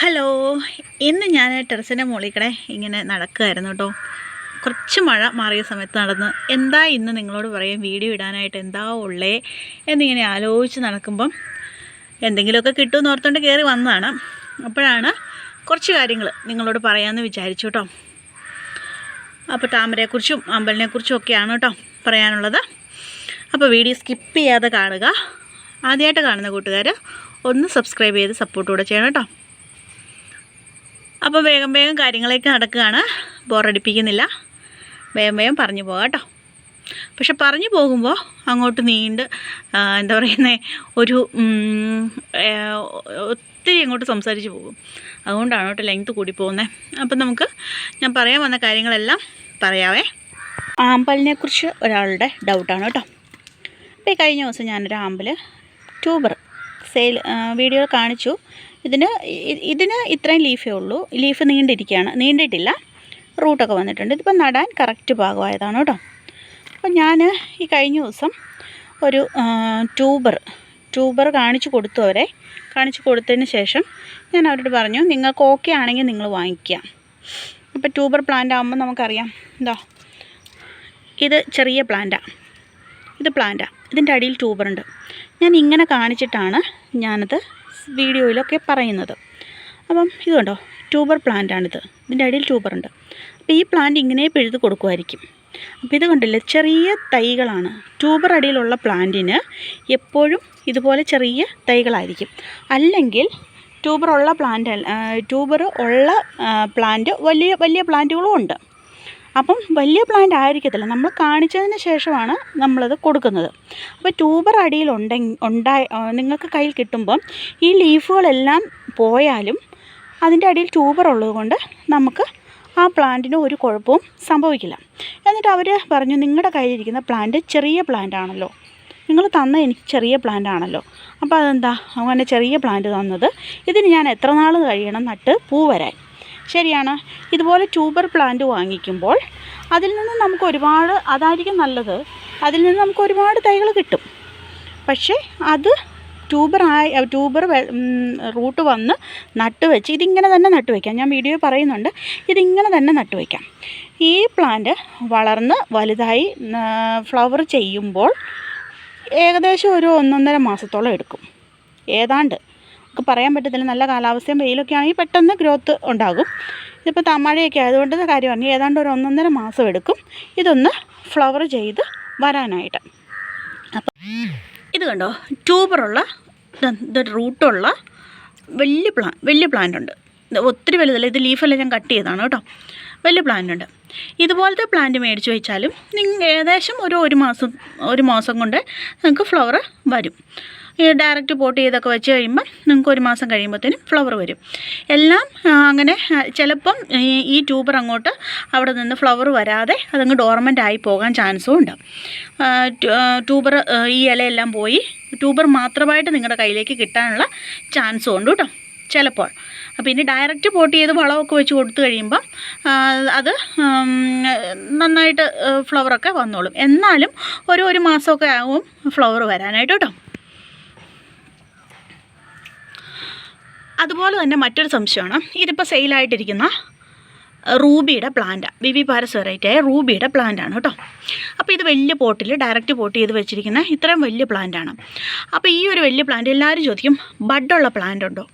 Hello ഇന്ന് ഞാൻ ടെറസിന്റെ മുകളിൽ കൂടെ ഇങ്ങനെ നടക്കുകയായിരുന്നു കേട്ടോ. കുറച്ച് മഴ മാറിയ സമയത്ത് നടന്ന് എന്താ ഇന്ന് നിങ്ങളോട് പറയാം വീഡിയോ ഇടാനായിട്ട് എന്താ ഉള്ളേ എന്നിങ്ങനെ ആലോചിച്ച് നടക്കുമ്പം എന്തെങ്കിലുമൊക്കെ കിട്ടുമെന്ന് ഓർത്തുകൊണ്ട് കയറി വന്നതാണ്. അപ്പോഴാണ് കുറച്ച് കാര്യങ്ങൾ നിങ്ങളോട് പറയാമെന്ന് വിചാരിച്ചു കേട്ടോ. അപ്പോൾ താമരയെക്കുറിച്ചും അമ്പലിനെക്കുറിച്ചും ഒക്കെയാണ് കേട്ടോ പറയാനുള്ളത്. അപ്പോൾ വീഡിയോ സ്കിപ്പ് ചെയ്യാതെ കാണുക. ആദ്യമായിട്ട് കാണുന്ന കൂട്ടുകാർ ഒന്ന് സബ്സ്ക്രൈബ് ചെയ്ത് സപ്പോർട്ട് കൂടെ ചെയ്യണം കേട്ടോ. അപ്പോൾ വേഗം വേഗം കാര്യങ്ങളൊക്കെ നടക്കുകയാണ്. ബോറടിപ്പിക്കുന്നില്ല. വേഗം വേഗം പറഞ്ഞു പോകാം കേട്ടോ. പക്ഷെ പറഞ്ഞു പോകുമ്പോൾ അങ്ങോട്ട് നീണ്ട് എന്താ പറയുന്നത് ഒരു ഒത്തിരി അങ്ങോട്ട് സംസാരിച്ച് പോകും. അതുകൊണ്ടാണ് കേട്ടോ ലെങ്ത് കൂടി പോകുന്നത് അപ്പം നമുക്ക് ഞാൻ പറയാൻ വന്ന കാര്യങ്ങളെല്ലാം പറയാവേ. ആമ്പലിനെക്കുറിച്ച് ഒരാളുടെ ഡൗട്ടാണ് കേട്ടോ. അപ്പോൾ ഈ കഴിഞ്ഞ ദിവസം ഞാനൊരു ആമ്പൽ ട്യൂബർ സെയിൽ വീഡിയോ കാണിച്ചു. ഇതിന് ഇതിന് ഇത്രയും ലീഫേ ഉള്ളൂ. ലീഫ് നീണ്ടിരിക്കുകയാണ്. നീണ്ടിട്ടില്ല. റൂട്ടൊക്കെ വന്നിട്ടുണ്ട്. ഇതിപ്പോൾ നടാൻ കറക്റ്റ് ഭാഗമായതാണ് കേട്ടോ. അപ്പോൾ ഞാൻ ഈ കഴിഞ്ഞ ദിവസം ഒരു ട്യൂബർ ട്യൂബർ കാണിച്ചു കൊടുത്തു അവരെ. കാണിച്ചു കൊടുത്തതിന് ശേഷം ഞാൻ അവരോട് പറഞ്ഞു നിങ്ങൾക്ക് ഓക്കെ ആണെങ്കിൽ നിങ്ങൾ വാങ്ങിക്കുക. അപ്പോൾ ട്യൂബർ പ്ലാന്റ് ആകുമ്പോൾ നമുക്കറിയാം. എന്താ ഇത് ചെറിയ പ്ലാന്റാണ് ഇത് പ്ലാന്റാണ് ഇതിന്റെ അടിയിൽ ട്യൂബർ ഉണ്ട്. ഞാൻ ഇങ്ങനെ കാണിച്ചിട്ടാണ് ഞാനത് വീഡിയോയിലൊക്കെ പറയുന്നത്. അപ്പം ഇതുണ്ടോ ട്യൂബർ പ്ലാന്റാണിത് ഇതിന്റെ അടിയിൽ ട്യൂബറുണ്ട് അപ്പോൾ ഈ പ്ലാന്റ് ഇങ്ങനെ പിഴുത് കൊടുക്കുമായിരിക്കും അപ്പോൾ ഇത് കണ്ടില്ലേ ചെറിയ തൈകളാണ്. ട്യൂബർ അടിയിലുള്ള പ്ലാന്റിന് എപ്പോഴും ഇതുപോലെ ചെറിയ തൈകളായിരിക്കും. അല്ലെങ്കിൽ ട്യൂബർ ഉള്ള പ്ലാന്റ് ട്യൂബർ ഉള്ള പ്ലാന്റ് വലിയ വലിയ പ്ലാന്റുകളും ഉണ്ട്. അപ്പം വലിയ പ്ലാന്റ് ആയിരിക്കത്തില്ല. നമ്മൾ കാണിച്ചതിന് ശേഷമാണ് നമ്മളത് കൊടുക്കുന്നത്. അപ്പോൾ ട്യൂബർ അടിയിൽ ഉണ്ടെങ്കിൽ ഉണ്ടായി നിങ്ങൾക്ക് കയ്യിൽ കിട്ടുമ്പം ഈ ലീഫുകളെല്ലാം പോയാലും അതിന്റെ അടിയിൽ ട്യൂബർ ഉള്ളതുകൊണ്ട് നമുക്ക് ആ പ്ലാന്റിന് ഒരു കുഴപ്പവും സംഭവിക്കില്ല. എന്നിട്ട് അവർ പറഞ്ഞു നിങ്ങളുടെ കയ്യിലിരിക്കുന്ന പ്ലാന്റ് ചെറിയ പ്ലാന്റ് ആണല്ലോ. നിങ്ങൾ തന്ന എനിക്ക് ചെറിയ പ്ലാന്റ് ആണല്ലോ. അപ്പോൾ അതെന്താ? അങ്ങനെ ചെറിയ പ്ലാന്റ് തന്നത്. ഇതിന് ഞാൻ എത്ര നാൾ കഴിയണം നട്ട് പൂ വരാൻ? ശരിയാണ്. ഇതുപോലെ ട്യൂബർ പ്ലാന്റ് വാങ്ങിക്കുമ്പോൾ അതിൽ നിന്ന് നമുക്ക് ഒരുപാട് അതായിരിക്കും നല്ലത് അതിൽ നിന്ന് നമുക്ക് ഒരുപാട് തൈകൾ കിട്ടും. പക്ഷേ അത് ട്യൂബർ ആയി ട്യൂബർ റൂട്ട് വന്ന് നട്ട് വെച്ച് ഇതിങ്ങനെ തന്നെ നട്ട് വയ്ക്കാം ഞാൻ വീഡിയോ പറയുന്നുണ്ട് ഇതിങ്ങനെ തന്നെ നട്ട് വയ്ക്കാം ഈ പ്ലാന്റ് വളർന്ന് വലുതായി ഫ്ലവർ ചെയ്യുമ്പോൾ ഏകദേശം ഒരു ഒന്നൊന്നര മാസത്തോളം എടുക്കും. ഏതാണ്ട് നമുക്ക് പറയാൻ പറ്റത്തില്ല. നല്ല കാലാവസ്ഥയും വെയിലൊക്കെ ആണെങ്കിൽ പെട്ടെന്ന് ഗ്രോത്ത് ഉണ്ടാകും. ഇതിപ്പോൾ ത- മഴയൊക്കെ ആയതുകൊണ്ട് കാര്യം പറഞ്ഞു ഏതാണ്ട് ഒരു ഒന്നൊന്നര മാസം എടുക്കും. ഇതൊന്ന് ഫ്ലവർ ചെയ്ത് വരാനായിട്ട്. അപ്പം ഇത് കണ്ടോ? ട്യൂബറുള്ള ഇത് റൂട്ടുള്ള വലിയ പ്ലാൻ വലിയ പ്ലാന്റ് ഉണ്ട്. ഒത്തിരി വലുതല്ല ഇത് ലീഫെല്ലാം ഞാൻ കട്ട് ചെയ്തതാണ് കേട്ടോ. വലിയ പ്ലാന്റ് ഉണ്ട്. ഇതുപോലത്തെ പ്ലാന്റ് മേടിച്ച് വെച്ചാലും നിങ്ങൾ ഏകദേശം ഒരു ഒരു മാസം ഒരു മാസം കൊണ്ട് നിങ്ങൾക്ക് ഫ്ലവർ വരും. ഡയറക്റ്റ് പോട്ട് ചെയ്തൊക്കെ വെച്ച് കഴിയുമ്പോൾ നിങ്ങൾക്ക് ഒരു മാസം കഴിയുമ്പോഴത്തേനും ഫ്ലവർ വരും. എല്ലാം അങ്ങനെ ചിലപ്പം ഈ ട്യൂബർ അങ്ങോട്ട് അവിടെ നിന്ന് ഫ്ലവർ വരാതെ അതങ്ങ് ഡോർമെന്റ് ആയി പോകാൻ ചാൻസും ഉണ്ട്. ട്യൂബർ ഈ ഇലയെല്ലാം പോയി ട്യൂബർ മാത്രമായിട്ട് നിങ്ങളുടെ കയ്യിലേക്ക് കിട്ടാനുള്ള ചാൻസും ഉണ്ട് കേട്ടോ ചിലപ്പോൾ. പിന്നെ ഡയറക്റ്റ് പോട്ട് ചെയ്ത് വളമൊക്കെ വെച്ച് കൊടുത്തു കഴിയുമ്പം അത് നന്നായിട്ട് ഫ്ലവറൊക്കെ വന്നോളും. എന്നാലും ഒരു ഒരു മാസമൊക്കെ ആകും ഫ്ലവർ വരാനായിട്ട് കേട്ടോ. അതുപോലെ തന്നെ മറ്റൊരു സംശയമാണ്. ഇതിപ്പോൾ സെയിലായിട്ടിരിക്കുന്ന റൂബിയുടെ പ്ലാന്റാണ് വിവി പാരസ് വെറൈറ്റിയായ റൂബിയുടെ പ്ലാന്റാണ് കേട്ടോ. അപ്പോൾ ഇത് വലിയ പോട്ടിൽ ഡയറക്റ്റ് പോട്ട് ചെയ്ത് വെച്ചിരിക്കുന്ന ഇത്രയും വലിയ പ്ലാന്റാണ് അപ്പോൾ ഈ ഒരു വലിയ പ്ലാന്റ് എല്ലാവരും ചോദിക്കും ബഡുള്ള പ്ലാന്റ് ഉണ്ടോ?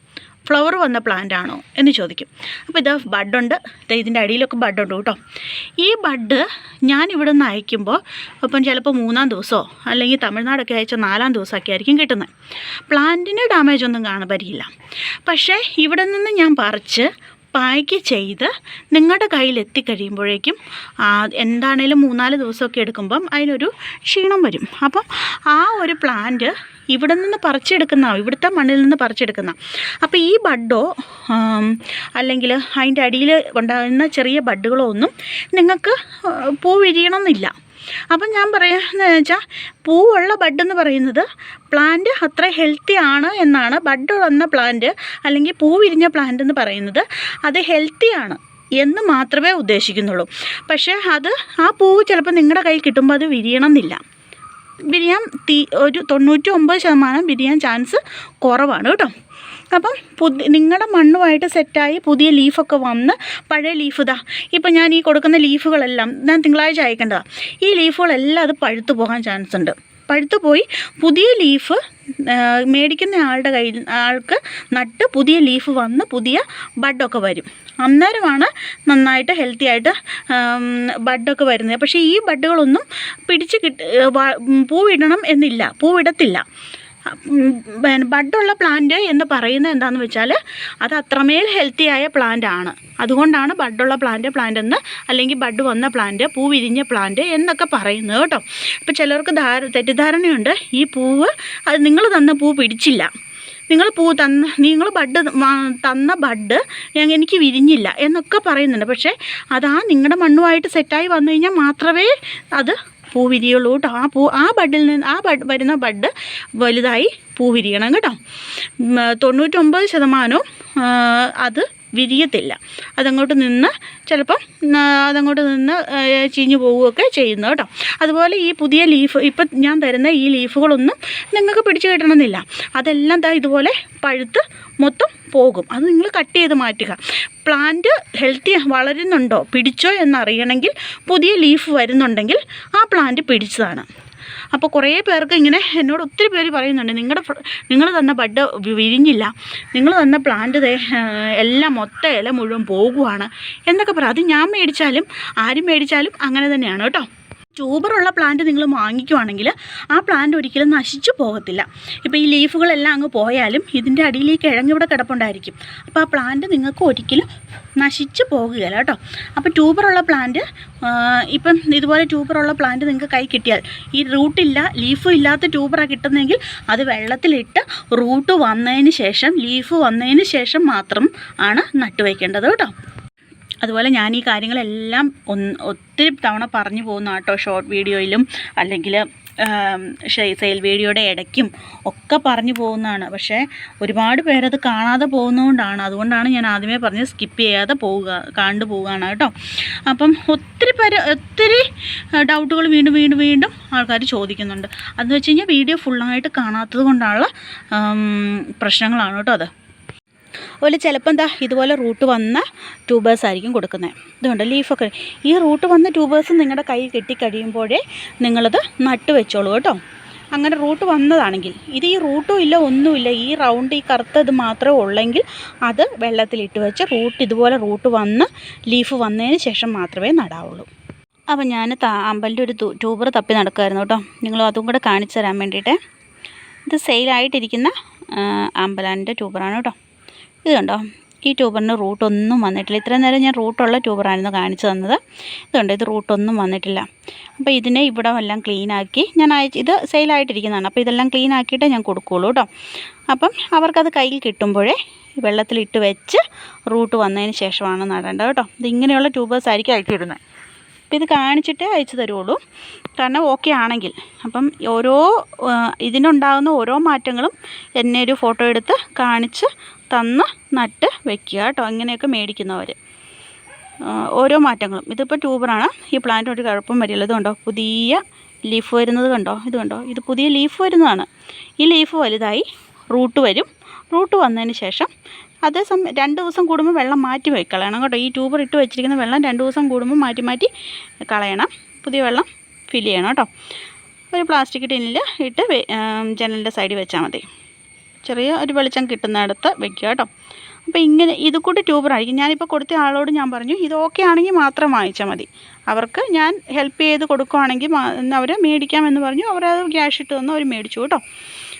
ഫ്ലവർ വന്ന പ്ലാന്റ് ആണോ എന്ന് ചോദിക്കും. അപ്പോൾ ഇത് ബഡുണ്ട് ഇതിന്റെ അടിയിലൊക്കെ ബഡുണ്ട് കേട്ടോ. ഈ ബഡ് ഞാൻ ഇവിടെ നിന്ന് അയക്കുമ്പോൾ ഇപ്പം ചിലപ്പോൾ മൂന്നാം ദിവസമോ അല്ലെങ്കിൽ തമിഴ്നാടൊക്കെ അയച്ച നാലാം ദിവസമൊക്കെ ആയിരിക്കും കിട്ടുന്നത് പ്ലാന്റിന് ഡാമേജ് ഒന്നും കാണാൻ പക്ഷേ ഇവിടെ നിന്ന് ഞാൻ പറിച്ച് പായ്ക്ക് ചെയ്ത് നിങ്ങളുടെ കയ്യിൽ എത്തിക്കഴിയുമ്പോഴേക്കും എന്താണേലും മൂന്നാൽ ദിവസമൊക്കെ എടുക്കുമ്പം അതിനൊരു ക്ഷീണം വരും. അപ്പം ആ ഒരു പ്ലാന്റ് ഇവിടെ നിന്ന് പറിച്ചെടുക്കുന്ന ഇവിടുത്തെ മണ്ണിൽ നിന്ന് പറിച്ചെടുക്കുന്ന. അപ്പോൾ ഈ ബഡോ അല്ലെങ്കിൽ അതിന്റെ അടിയിൽ ഉണ്ടാകുന്ന ചെറിയ ബഡുകളോ ഒന്നും നിങ്ങൾക്ക് പൂ വിരിയണമെന്നില്ല. അപ്പം ഞാൻ പറയുന്നത് വെച്ചാൽ പൂവുള്ള ബഡ് എന്ന് പറയുന്നത് പ്ലാന്റ് അത്ര ഹെൽത്തി ആണ് എന്നാണ് ബഡ് വന്ന പ്ലാന്റ് അല്ലെങ്കിൽ പൂ വിരിഞ്ഞ പ്ലാന്റ് എന്ന് പറയുന്നത് അത് ഹെൽത്തി ആണ് എന്ന് മാത്രമേ ഉദ്ദേശിക്കുന്നുള്ളൂ. പക്ഷേ അത് ആ പൂവ് ചിലപ്പോൾ നിങ്ങളുടെ കയ്യിൽ കിട്ടുമ്പോൾ അത് വിരിയണമെന്നില്ല. വിരിയാൻ തീ ഒരു തൊണ്ണൂറ്റി ഒമ്പത് ശതമാനം വിരിയാൻ ചാൻസ് കുറവാണ് കേട്ടോ. അപ്പം പുതിയ നിങ്ങളുടെ മണ്ണുമായിട്ട് സെറ്റായി പുതിയ ലീഫൊക്കെ വന്ന് പഴയ ലീഫ് ഇതാ. ഇപ്പം ഞാൻ ഈ കൊടുക്കുന്ന ലീഫുകളെല്ലാം ഞാൻ തിങ്കളാഴ്ച അയക്കേണ്ടതാണ് ഈ ലീഫുകളെല്ലാം അത് പഴുത്തു പോകാൻ ചാൻസ് ഉണ്ട്. പഴുത്തു പോയി പുതിയ ലീഫ് മേടിക്കുന്ന ആളുടെ കയ്യിൽ ആൾക്ക് നട്ട് പുതിയ ലീഫ് വന്ന് പുതിയ ബഡൊക്കെ വരും. അന്നേരമാണ് നന്നായിട്ട് ഹെൽത്തി ആയിട്ട് ബഡൊക്കെ വരുന്നത്. പക്ഷേ ഈ ബഡുകളൊന്നും പിടിച്ച് കിട്ട് പൂവിടണം എന്നില്ല. പൂവിടത്തില്ല. ബഡുള്ള പ്ലാന്റ് എന്ന് പറയുന്നത് എന്താണെന്ന് വെച്ചാൽ അത് അത്രമേൽ ഹെൽത്തി ആയ പ്ലാന്റ് ആണ്. അതുകൊണ്ടാണ് ബഡുള്ള പ്ലാന്റ് പ്ലാന്റ് എന്ന് അല്ലെങ്കിൽ ബഡ് വന്ന പ്ലാന്റ് പൂ വിരിഞ്ഞ പ്ലാന്റ് എന്നൊക്കെ പറയുന്നത് കേട്ടോ. അപ്പോൾ ചിലർക്ക് ധാര തെറ്റിദ്ധാരണയുണ്ട്. ഈ പൂവ് അത് നിങ്ങൾ തന്ന പൂ പിടിച്ചില്ല. നിങ്ങൾ പൂ തന്ന നിങ്ങൾ ബഡ് തന്ന ബഡ് എനിക്ക് വിരിഞ്ഞില്ല എന്നൊക്കെ പറയുന്നുണ്ട്. പക്ഷേ അതാ നിങ്ങളുടെ മണ്ണുമായിട്ട് സെറ്റായി വന്നു കഴിഞ്ഞാൽ മാത്രമേ അത് പൂ വിരിയുള്ളൂ കേട്ടോ ആ പൂ ആ ബഡിൽ നിന്ന് ആ ബഡ് വരുന്ന ബഡ് വലുതായി പൂ വിരിയണം കേട്ടോ തൊണ്ണൂറ്റൊമ്പത് ശതമാനവും അത് വിരിയത്തില്ല. അതങ്ങോട്ട് നിന്ന് ചിലപ്പം അതങ്ങോട്ട് നിന്ന് ചീഞ്ഞു പോവുകയൊക്കെ ചെയ്യുന്നു കേട്ടോ. അതുപോലെ ഈ പുതിയ ലീഫ് ഇപ്പം ഞാൻ തരുന്ന ഈ ലീഫുകളൊന്നും നിങ്ങൾക്ക് പിടിച്ചു കിട്ടണമെന്നില്ല. അതെല്ലാം ദാ ഇതുപോലെ പഴുത്ത് മൊത്തം പോകും. അത് നിങ്ങൾ കട്ട് ചെയ്ത് മാറ്റുക. പ്ലാന്റ് ഹെൽത്തി വളരുന്നുണ്ടോ? പിടിച്ചോ എന്നറിയണമെങ്കിൽ പുതിയ ലീഫ് വരുന്നുണ്ടെങ്കിൽ ആ പ്ലാന്റ് പിടിച്ചതാണ്. അപ്പോൾ കുറേ പേർക്ക് ഇങ്ങനെ എന്നോട് ഒത്തിരി പേര് പറയുന്നുണ്ട് നിങ്ങളുടെ നിങ്ങൾ തന്ന ബഡ് വിരിഞ്ഞില്ല. നിങ്ങൾ തന്ന പ്ലാന്റ് എല്ലാം മൊത്തം ഇല മുഴുവൻ പോകുവാണ്. എന്നൊക്കെ പറയും അത് ഞാൻ മേടിച്ചാലും ആരും മേടിച്ചാലും അങ്ങനെ തന്നെയാണ്. കേട്ടോ? ട്യൂബറുള്ള പ്ലാന്റ് നിങ്ങൾ വാങ്ങിക്കുവാണെങ്കിൽ ആ പ്ലാന്റ് ഒരിക്കലും നശിച്ചു പോകത്തില്ല. ഇപ്പോൾ ഈ ലീഫുകളെല്ലാം അങ്ങ് പോയാലും ഇതിന്റെ അടിയിലേക്ക് ഇവിടെ കിടപ്പുണ്ടായിരിക്കും. അപ്പോൾ ആ പ്ലാന്റ് നിങ്ങൾക്ക് ഒരിക്കലും നശിച്ചു പോകുകയില്ല കേട്ടോ. അപ്പോൾ ട്യൂബറുള്ള പ്ലാന്റ് ഇപ്പം ഇതുപോലെ ട്യൂബറുള്ള പ്ലാന്റ് നിങ്ങൾക്ക് കൈ കിട്ടിയാൽ ഈ റൂട്ടില്ല ലീഫും ഇല്ലാത്ത ട്യൂബറാണ് കിട്ടുന്നതെങ്കിൽ അത് വെള്ളത്തിലിട്ട് റൂട്ട് വന്നതിന് ശേഷം ലീഫ് വന്നതിന് ശേഷം മാത്രം ആണ് നട്ടുവയ്ക്കേണ്ടത് കേട്ടോ. അതുപോലെ ഞാൻ ഈ കാര്യങ്ങളെല്ലാം ഒത്തിരി തവണ പറഞ്ഞു പോകുന്ന കേട്ടോ ഷോർട്ട് വീഡിയോയിലും അല്ലെങ്കിൽ സെയിൽ വീഡിയോയുടെ ഇടയ്ക്കും ഒക്കെ പറഞ്ഞു പോകുന്നതാണ്. പക്ഷേ ഒരുപാട് പേരത് കാണാതെ പോകുന്നതുകൊണ്ടാണ്. അതുകൊണ്ടാണ് ഞാൻ ആദ്യമേ പറഞ്ഞ് സ്കിപ്പ് ചെയ്യാതെ പോവുക കണ്ടു പോവുകയാണ് കേട്ടോ. അപ്പം ഒത്തിരി പേര് ഒത്തിരി ഡൗട്ടുകൾ വീണ്ടും വീണ്ടും വീണ്ടും ആൾക്കാർ ചോദിക്കുന്നുണ്ട്. അതെന്ന് വെച്ച് കഴിഞ്ഞാൽ വീഡിയോ ഫുള്ളായിട്ട് കാണാത്തത് കൊണ്ടുള്ള പ്രശ്നങ്ങളാണ് കേട്ടോ അത്. അതുപോലെ ചിലപ്പോൾ എന്താ ഇതുപോലെ റൂട്ട് വന്ന ട്യൂബേഴ്സ് ആയിരിക്കും കൊടുക്കുന്നത് ഇതുകൊണ്ട് ലീഫൊക്കെ. ഈ റൂട്ട് വന്ന ട്യൂബേഴ്സ് നിങ്ങളുടെ കൈ കെട്ടിക്കഴിയുമ്പോഴേ നിങ്ങളത് നട്ട് വെച്ചോളൂ കേട്ടോ. അങ്ങനെ റൂട്ട് വന്നതാണെങ്കിൽ ഇത് ഈ റൂട്ടും ഇല്ല ഒന്നുമില്ല ഈ റൗണ്ട് ഈ കറുത്ത ഇത് മാത്രമേ ഉള്ളെങ്കിൽ അത് വെള്ളത്തിലിട്ട് വെച്ച് റൂട്ട് ഇതുപോലെ റൂട്ട് വന്ന് ലീഫ് വന്നതിന് ശേഷം മാത്രമേ നടാവുള്ളൂ. അപ്പം ഞാൻ അമ്പലിന്റെ ഒരു ട്യൂബർ തപ്പി നടക്കുമായിരുന്നു കേട്ടോ. നിങ്ങൾ അതും കൂടെ കാണിച്ചു തരാൻ വേണ്ടിയിട്ട്. ഇത് സെയിലായിട്ടിരിക്കുന്ന അമ്പലാന്റെ ട്യൂബറാണ് കേട്ടോ. ഇത് കണ്ടോ? ഈ ട്യൂബറിന് റൂട്ടൊന്നും വന്നിട്ടില്ല. ഇത്രയും നേരം ഞാൻ റൂട്ടുള്ള ട്യൂബറായിരുന്നു കാണിച്ചു തന്നത്. ഇതുണ്ട് ഇത് റൂട്ടൊന്നും വന്നിട്ടില്ല. അപ്പോൾ ഇതിനെ ഇവിടെ എല്ലാം ക്ലീനാക്കി ഞാൻ അയച്ച് ഇത് സെയിലായിട്ടിരിക്കുന്നതാണ് അപ്പോൾ ഇതെല്ലാം ക്ലീൻ ആക്കിയിട്ടേ ഞാൻ കൊടുക്കുകയുള്ളൂ കേട്ടോ. അപ്പം അവർക്കത് കയ്യിൽ കിട്ടുമ്പോഴേ വെള്ളത്തിലിട്ട് വെച്ച് റൂട്ട് വന്നതിന് ശേഷമാണ് നടേണ്ടത് കേട്ടോ. ഇത് ഇങ്ങനെയുള്ള ട്യൂബേഴ്സ് ആയിരിക്കും അയച്ചിരുന്നത് അപ്പോൾ ഇത് കാണിച്ചിട്ടേ അയച്ചു തരുള്ളൂ. കാരണം ഓക്കെ ആണെങ്കിൽ. അപ്പം ഓരോ ഇതിനുണ്ടാകുന്ന ഓരോ മാറ്റങ്ങളും എന്നെ ഒരു ഫോട്ടോ എടുത്ത് കാണിച്ച് തന്ന് നട്ട് വെക്കുക കേട്ടോ. അങ്ങനെയൊക്കെ മേടിക്കുന്നവർ. ഓരോ മാറ്റങ്ങളും. ഇതിപ്പോൾ ട്യൂബറാണ്. ഈ പ്ലാന്റ് ഒരു കുഴപ്പം വരില്ല ഇതുകൊണ്ടോ പുതിയ ലീഫ് വരുന്നത് കണ്ടോ? ഇത് കണ്ടോ? ഇത് പുതിയ ലീഫ് വരുന്നതാണ്. ഈ ലീഫ് വലുതായി റൂട്ട് വരും. റൂട്ട് വന്നതിന് ശേഷം അതേസമയം രണ്ട് ദിവസം കൂടുമ്പോൾ വെള്ളം മാറ്റി വെച്ച് കളയണം കേട്ടോ. ഈ ട്യൂബർ ഇട്ട് വെച്ചിരിക്കുന്ന വെള്ളം രണ്ട് ദിവസം കൂടുമ്പോൾ മാറ്റി മാറ്റി കളയണം. പുതിയ വെള്ളം ഫില്ല് ചെയ്യണം കേട്ടോ. ഒരു പ്ലാസ്റ്റിക് ടിന്നിൽ ഇട്ട് ജനലിന്റെ സൈഡിൽ വെച്ചാൽ മതി. ചെറിയ ഒരു വെളിച്ചം കിട്ടുന്നിടത്ത് വെക്കുക കേട്ടോ. അപ്പോൾ ഇങ്ങനെ ഇത് കൂടി ട്യൂബറായിരിക്കും ഞാനിപ്പോൾ കൊടുത്ത ആളോട് ഞാൻ പറഞ്ഞു ഇത് ഓക്കെ ആണെങ്കിൽ മാത്രം വാങ്ങിച്ചാൽ മതി. അവർക്ക് ഞാൻ ഹെൽപ്പ് ചെയ്ത് കൊടുക്കുവാണെങ്കിൽ അവർ മേടിക്കാമെന്ന് പറഞ്ഞു. അവരത് ക്യാഷ് ഇട്ട് തന്നു അവർ മേടിച്ചു കേട്ടോ.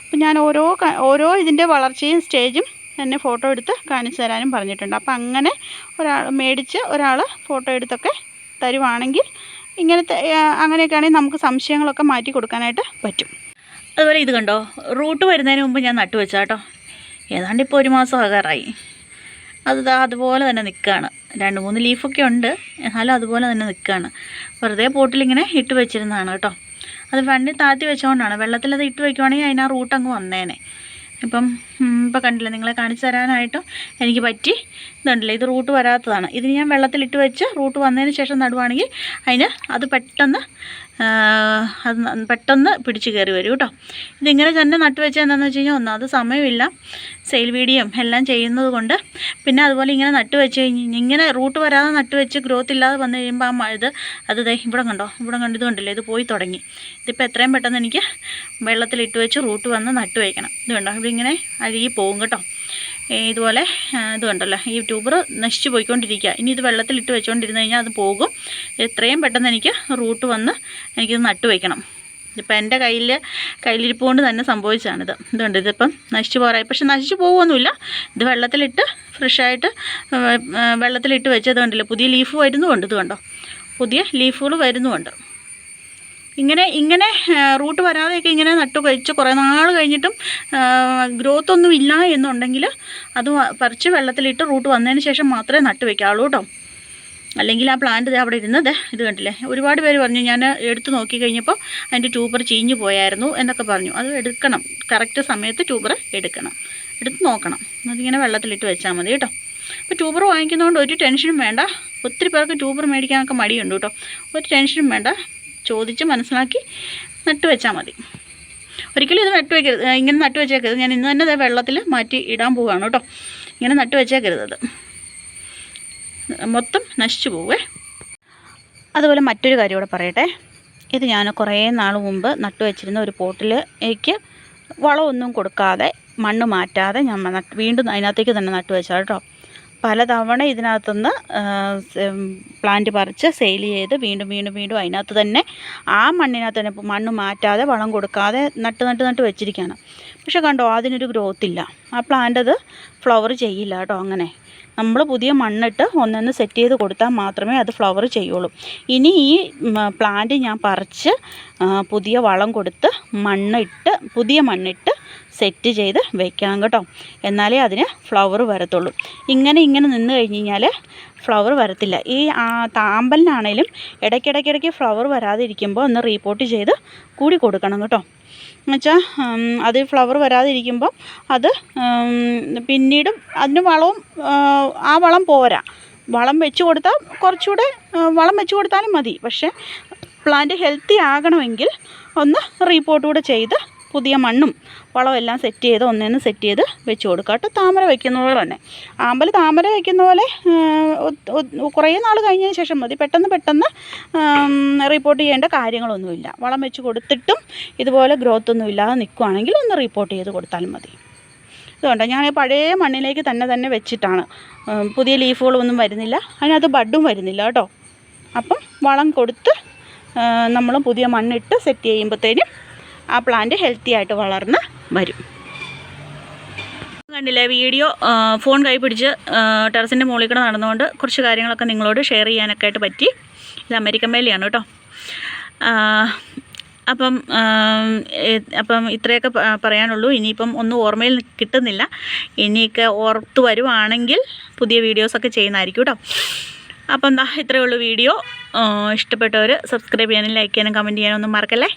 അപ്പോൾ ഞാൻ ഓരോ ഓരോ ഇതിന്റെ വളർച്ചയും സ്റ്റേജും എന്നെ ഫോട്ടോ എടുത്ത് കാണിച്ചു തരാനും പറഞ്ഞിട്ടുണ്ട്. അപ്പോൾ അങ്ങനെ ഒരാൾ മേടിച്ച് ഒരാൾ ഫോട്ടോ എടുത്തൊക്കെ തരുവാണെങ്കിൽ ഇങ്ങനത്തെ അങ്ങനെയൊക്കെ അങ്ങനെയൊക്കെയാണെങ്കിൽ നമുക്ക് സംശയങ്ങളൊക്കെ മാറ്റി കൊടുക്കാനായിട്ട് പറ്റും. അതുപോലെ ഇത് കണ്ടോ റൂട്ട് വരുന്നതിന് മുമ്പ് ഞാൻ നട്ടു വെച്ചാ കേട്ടോ. ഏതാണ്ട് ഇപ്പോൾ ഒരു മാസം ആകാറായി. അത് അതുപോലെ തന്നെ നിൽക്കുകയാണ് രണ്ട് മൂന്ന് ലീഫൊക്കെ ഉണ്ട്. എന്നാലും അതുപോലെ തന്നെ നിൽക്കുകയാണ് വെറുതെ പോട്ടിലിങ്ങനെ ഇട്ട് വെച്ചിരുന്നതാണ് കേട്ടോ. അത് വണ്ടി താഴ്ത്തി വെച്ചുകൊണ്ടാണ് വെള്ളത്തിലത് ഇട്ട് വയ്ക്കുവാണെങ്കിൽ അതിന് റൂട്ട് അങ്ങ് വന്നേനെ. ഇപ്പം ഇപ്പോൾ കണ്ടില്ല നിങ്ങളെ കാണിച്ചു തരാനായിട്ടും എനിക്ക് പറ്റി. ഇതുണ്ടല്ലോ ഇത് റൂട്ട് വരാത്തതാണ്. ഇത് ഞാൻ വെള്ളത്തിലിട്ട് വെച്ച് റൂട്ട് വന്നതിന് ശേഷം നടുവാണെങ്കിൽ അതിന് അത് പെട്ടെന്ന് അത് പെട്ടെന്ന് പിടിച്ച് കയറി വരും കേട്ടോ ഇതിങ്ങനെ തന്നെ നട്ട് വെച്ചാൽ എന്താണെന്ന് വെച്ച് കഴിഞ്ഞാൽ ഒന്നാമത് സമയമില്ല. സെയിൽ വീഡിയോയും എല്ലാം ചെയ്യുന്നത് കൊണ്ട്. പിന്നെ അതുപോലെ ഇങ്ങനെ നട്ട് വെച്ച് കഴിഞ്ഞ് ഇങ്ങനെ റൂട്ട് വരാതെ നട്ട് വെച്ച് ഗ്രോത്ത് ഇല്ലാതെ വന്നു കഴിയുമ്പോൾ ആ ഇത് അത് ഇവിടെ കണ്ടോ? ഇവിടെ കണ്ടിത് ഇത് കണ്ടില്ലേ? ഇത് പോയി തുടങ്ങി. ഇതിപ്പോൾ എത്രയും പെട്ടെന്ന് എനിക്ക് വെള്ളത്തിലിട്ട് വെച്ച് റൂട്ട് വന്ന് നട്ട് വയ്ക്കണം ഇത് കണ്ടോ? ഇവിടെ ഇങ്ങനെ അഴുകി പോകും കേട്ടോ. ഇതുപോലെ ഇതുണ്ടല്ലോ ഈ ട്യൂബർ നശിച്ചു പോയിക്കൊണ്ടിരിക്കുക. ഇനി ഇത് വെള്ളത്തിലിട്ട് വെച്ചുകൊണ്ടിരുന്ന് കഴിഞ്ഞാൽ അത് പോകും. എത്രയും പെട്ടെന്ന് എനിക്ക് റൂട്ട് വന്ന് എനിക്കിത് നട്ടു വയ്ക്കണം ഇതിപ്പോൾ എന്റെ കയ്യിൽ കയ്യിലിരിപ്പ് കൊണ്ട് തന്നെ സംഭവിച്ചതാണിത്. ഇതുണ്ട് ഇതിപ്പം നശിച്ചു പോരായി പക്ഷെ നശിച്ചു പോകുമൊന്നുമില്ല ഇത് വെള്ളത്തിലിട്ട് ഫ്രഷായിട്ട് വെള്ളത്തിലിട്ട് വെച്ചത് കണ്ടില്ല പുതിയ ലീഫ് വരുന്നുമുണ്ട് ഇത് കണ്ടോ? പുതിയ ലീഫുകൾ വരുന്നുമുണ്ട് ഇങ്ങനെ ഇങ്ങനെ റൂട്ട് വരാതെയൊക്കെ ഇങ്ങനെ നട്ടു കഴിച്ച് കുറേ നാൾ കഴിഞ്ഞിട്ടും ഗ്രോത്ത് ഒന്നും ഇല്ല എന്നുണ്ടെങ്കിൽ അത് പറിച്ച് വെള്ളത്തിലിട്ട് റൂട്ട് വന്നതിന് ശേഷം മാത്രമേ നട്ട് വയ്ക്കാവുള്ളൂ കേട്ടോ. അല്ലെങ്കിൽ ആ പ്ലാന്റ് അവിടെ ഇരുന്നത് ഇത് കണ്ടില്ലേ? ഒരുപാട് പേര് പറഞ്ഞു ഞാൻ എടുത്ത് നോക്കി കഴിഞ്ഞപ്പോൾ അതിന്റെ ട്യൂബർ ചീഞ്ഞു പോയായിരുന്നു എന്നൊക്കെ പറഞ്ഞു. അത് എടുക്കണം കറക്റ്റ് സമയത്ത് ട്യൂബർ എടുക്കണം. എടുത്ത് നോക്കണം. അതിങ്ങനെ വെള്ളത്തിലിട്ട് വെച്ചാൽ മതി കേട്ടോ. അപ്പോൾ ട്യൂബർ വാങ്ങിക്കുന്നതുകൊണ്ട് ഒരു ടെൻഷനും വേണ്ട. ഒത്തിരി പേർക്ക് ട്യൂബർ മേടിക്കാനൊക്കെ മടിയുണ്ട് കേട്ടോ. ഒരു ടെൻഷനും വേണ്ട. ചോദിച്ച് മനസ്സിലാക്കി നട്ടു വെച്ചാൽ മതി. ഒരിക്കലും ഇത് നട്ടു വയ്ക്കരുത് ഇങ്ങനെ നട്ടു വെച്ചേക്കരുത്. ഞാൻ ഇന്ന് തന്നെ വെള്ളത്തിൽ മാറ്റി ഇടാൻ പോവുകയാണ് കേട്ടോ. ഇങ്ങനെ നട്ടു വെച്ചേക്കരുത് അത്. മൊത്തം നശിച്ചു പോവേ. അതുപോലെ മറ്റൊരു കാര്യം കൂടെ പറയട്ടെ. ഇത് ഞാൻ കുറേ നാൾ മുമ്പ് നട്ടു വെച്ചിരുന്ന ഒരു പോട്ടിൽ എനിക്ക് വളമൊന്നും കൊടുക്കാതെ മണ്ണ് മാറ്റാതെ ഞാൻ വീണ്ടും അതിനകത്തേക്ക് തന്നെ നട്ടു വെച്ചാൽ കേട്ടോ. പലതവണ ഇതിനകത്തുനിന്ന് പ്ലാന്റ് പറിച്ച് സെയിൽ ചെയ്ത് വീണ്ടും വീണ്ടും വീണ്ടും അതിനകത്ത് തന്നെ ആ മണ്ണിനകത്ത് തന്നെ മണ്ണ് മാറ്റാതെ വളം കൊടുക്കാതെ നട്ട് നട്ട് നട്ട് വെച്ചിരിക്കുകയാണ്. പക്ഷെ കണ്ടോ അതിനൊരു ഗ്രോത്ത് ഇല്ല. ആ പ്ലാന്റ് അത് ഫ്ലവർ ചെയ്യില്ല കേട്ടോ അങ്ങനെ. നമ്മൾ പുതിയ മണ്ണിട്ട് ഒന്നൊന്ന് സെറ്റ് ചെയ്ത് കൊടുത്താൽ മാത്രമേ അത് ഫ്ലവർ ചെയ്യുള്ളൂ. ഇനി ഈ പ്ലാന്റ് ഞാൻ പറിച്ച് പുതിയ വളം കൊടുത്ത് മണ്ണിട്ട് പുതിയ മണ്ണിട്ട് സെറ്റ് ചെയ്ത് വെക്കണം കേട്ടോ. എന്നാലേ അതിന് ഫ്ലവർ വരത്തുള്ളൂ. ഇങ്ങനെ ഇങ്ങനെ നിന്ന് കഴിഞ്ഞ് കഴിഞ്ഞാൽ ഫ്ലവർ വരത്തില്ല. ഈ താമ്പലിനാണേലും ഇടയ്ക്കിടയ്ക്കിടയ്ക്ക് ഫ്ലവർ വരാതിരിക്കുമ്പോൾ ഒന്ന് റീപ്പോർട്ട് ചെയ്ത് കൂടി കൊടുക്കണം കേട്ടോ. എന്നുവെച്ചാൽ അത് ഫ്ലവർ വരാതിരിക്കുമ്പം അത് പിന്നീടും അതിന് വളവും ആ വളം പോരാ. വളം വെച്ച് കൊടുത്താൽ കുറച്ചുകൂടെ വളം വെച്ച് കൊടുത്താലും മതി. പക്ഷേ പ്ലാന്റ് ഹെൽത്തി ആകണമെങ്കിൽ ഒന്ന് റീപ്പോർട്ട് കൂടെ ചെയ്ത് പുതിയ മണ്ണും വളവും എല്ലാം സെറ്റ് ചെയ്ത് ഒന്നേന്ന് സെറ്റ് ചെയ്ത് വെച്ച് കൊടുക്കുക. കേട്ടോ താമര വയ്ക്കുന്ന പോലെ തന്നെ. ആമ്പൽ താമര വയ്ക്കുന്ന പോലെ കുറേ നാൾ കഴിഞ്ഞതിന് ശേഷം മതി. പെട്ടെന്ന് പെട്ടെന്ന് റിപ്പോർട്ട് ചെയ്യേണ്ട കാര്യങ്ങളൊന്നുമില്ല. വളം വെച്ച് കൊടുത്തിട്ടും ഇതുപോലെ ഗ്രോത്ത് ഒന്നും ഇല്ലാതെ നിൽക്കുവാണെങ്കിൽ ഒന്ന് റിപ്പോർട്ട് ചെയ്ത് കൊടുത്താലും മതി. ഇതുകൊണ്ട് ഞാൻ പഴയ മണ്ണിലേക്ക് തന്നെ തന്നെ വെച്ചിട്ടാണ്. പുതിയ ലീഫുകളൊന്നും വരുന്നില്ല. അതിനകത്ത് ബഡും വരുന്നില്ല കേട്ടോ. അപ്പം വളം കൊടുത്ത് നമ്മൾ പുതിയ മണ്ണിട്ട് സെറ്റ് ചെയ്യുമ്പോഴത്തേനും ആ പ്ലാന്റ് ഹെൽത്തി ആയിട്ട് വളർന്ന് വരും. കണ്ടില്ലേ വീഡിയോ ഫോൺ കൈ പിടിച്ച് ടെറസിന്റെ മുകളിൽ കൂടെ നടന്നുകൊണ്ട് കുറച്ച് കാര്യങ്ങളൊക്കെ നിങ്ങളോട് ഷെയർ ചെയ്യാനൊക്കെ ആയിട്ട് പറ്റി. ഇത് അമേരിക്കൻ വേലിയാണ് കേട്ടോ. അപ്പം അപ്പം ഇത്രയൊക്കെ പറയാനുള്ളൂ. ഇനിയിപ്പം ഒന്നും ഓർമ്മയിൽ കിട്ടുന്നില്ല. ഇനിയൊക്കെ ഓർത്ത് വരുവാണെങ്കിൽ പുതിയ വീഡിയോസൊക്കെ ചെയ്യുന്നതായിരിക്കും കേട്ടോ. അപ്പം എന്താ ഇത്രയേ ഉള്ളൂ വീഡിയോ ഇഷ്ടപ്പെട്ടവർ സബ്സ്ക്രൈബ് ചെയ്യാനും ലൈക്ക് ചെയ്യാനും കമന്റ് ചെയ്യാനും ഒന്നും മറക്കല്ലേ?